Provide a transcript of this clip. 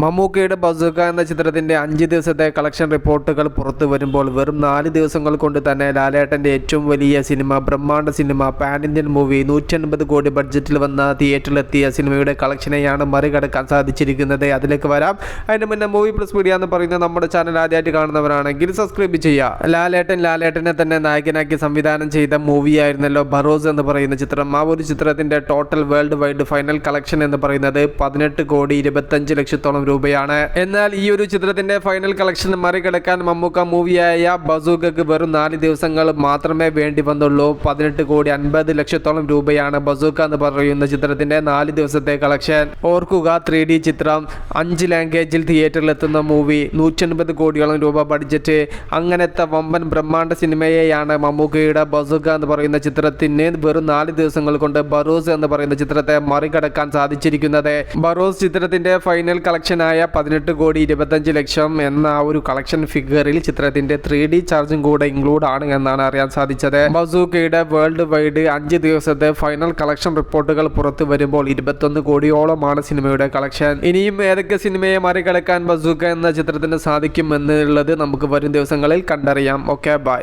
മമ്മൂക്കയുടെ ബസുക എന്ന ചിത്രത്തിന്റെ അഞ്ച് ദിവസത്തെ കളക്ഷൻ റിപ്പോർട്ടുകൾ പുറത്തു വരുമ്പോൾ വെറും നാല് ദിവസങ്ങൾ കൊണ്ട് തന്നെ ലാലേട്ടന്റെ ഏറ്റവും വലിയ സിനിമ ബ്രഹ്മാണ്ഡ സിനിമ പാൻ ഇന്ത്യൻ മൂവി നൂറ്റൻപത് കോടി ബഡ്ജറ്റിൽ വന്ന തിയേറ്ററിലെത്തിയ സിനിമയുടെ കളക്ഷനെയാണ് മറികടക്കാൻ സാധിച്ചിരിക്കുന്നത്. അതിലേക്ക് വരാം. അതിന് മുന്നേ മൂവി പ്ലസ് മീഡിയ എന്ന് പറയുന്ന നമ്മുടെ ചാനൽ ആദ്യമായിട്ട് കാണുന്നവരാണെങ്കിൽ സബ്സ്ക്രൈബ് ചെയ്യുക. ലാലേട്ടൻ ലാലേട്ടനെ തന്നെ നായകനാക്കി സംവിധാനം ചെയ്ത മൂവിയായിരുന്നല്ലോ ബറോസ് എന്ന് പറയുന്ന ചിത്രം. ആ ഒരു ചിത്രത്തിന്റെ total world wide final collection എന്ന് പറയുന്നത് പതിനെട്ട് കോടി ഇരുപത്തഞ്ച് ലക്ഷത്തോളം രൂപയാണ്. എന്നാൽ ഈ ഒരു ചിത്രത്തിന്റെ ഫൈനൽ കളക്ഷൻ മറികടക്കാൻ മമ്മൂക്ക മൂവിയായ ബസൂക്കക്ക് വെറും നാല് ദിവസങ്ങൾ മാത്രമേ വേണ്ടി വന്നുള്ളൂ. പതിനെട്ട് കോടി അൻപത് ലക്ഷത്തോളം രൂപയാണ് ബസൂക്ക എന്ന് പറയുന്ന ചിത്രത്തിന്റെ നാല് ദിവസത്തെ കളക്ഷൻ ഓർക്കുക ത്രീ ഡി ചിത്രം അഞ്ച് ലാംഗ്വേജിൽ തിയേറ്ററിൽ എത്തുന്ന മൂവി നൂറ്റൻപത് കോടിയോളം രൂപ ബഡ്ജറ്റ് അങ്ങനത്തെ വമ്പൻ ബ്രഹ്മാണ്ഡ സിനിമയെയാണ് മമ്മൂക്കയുടെ ബസൂക്ക എന്ന് പറയുന്ന ചിത്രത്തിന് വെറും നാല് ദിവസങ്ങൾ കൊണ്ട് ബറോസ് എന്ന് പറയുന്ന ചിത്രത്തെ മറികടക്കാൻ സാധിച്ചിരിക്കുന്നത്. ബറോസ് ചിത്രത്തിന്റെ ഫൈനൽ കളക്ഷനായ പതിനെട്ട് കോടി ഇരുപത്തഞ്ച് ലക്ഷം എന്ന ആ ഒരു കളക്ഷൻ ഫിഗറിൽ ചിത്രത്തിന്റെ ത്രീ ഡി ചാർജും കൂടെ ഇൻക്ലൂഡ് ആണ് എന്നാണ് അറിയാൻ സാധിച്ചത്. ബസൂക്കയുടെ വേൾഡ് വൈഡ് അഞ്ച് ദിവസത്തെ ഫൈനൽ കളക്ഷൻ റിപ്പോർട്ടുകൾ പുറത്തു വരുമ്പോൾ ഇരുപത്തൊന്ന് കോടിയോളമാണ് സിനിമയുടെ കളക്ഷൻ ഇനിയും ഏതൊക്കെ സിനിമയെ മറികടക്കാൻ ബസൂക്ക എന്ന ചിത്രത്തിന് സാധിക്കും എന്നുള്ളത് നമുക്ക് വരും ദിവസങ്ങളിൽ കണ്ടറിയാം. Okay bye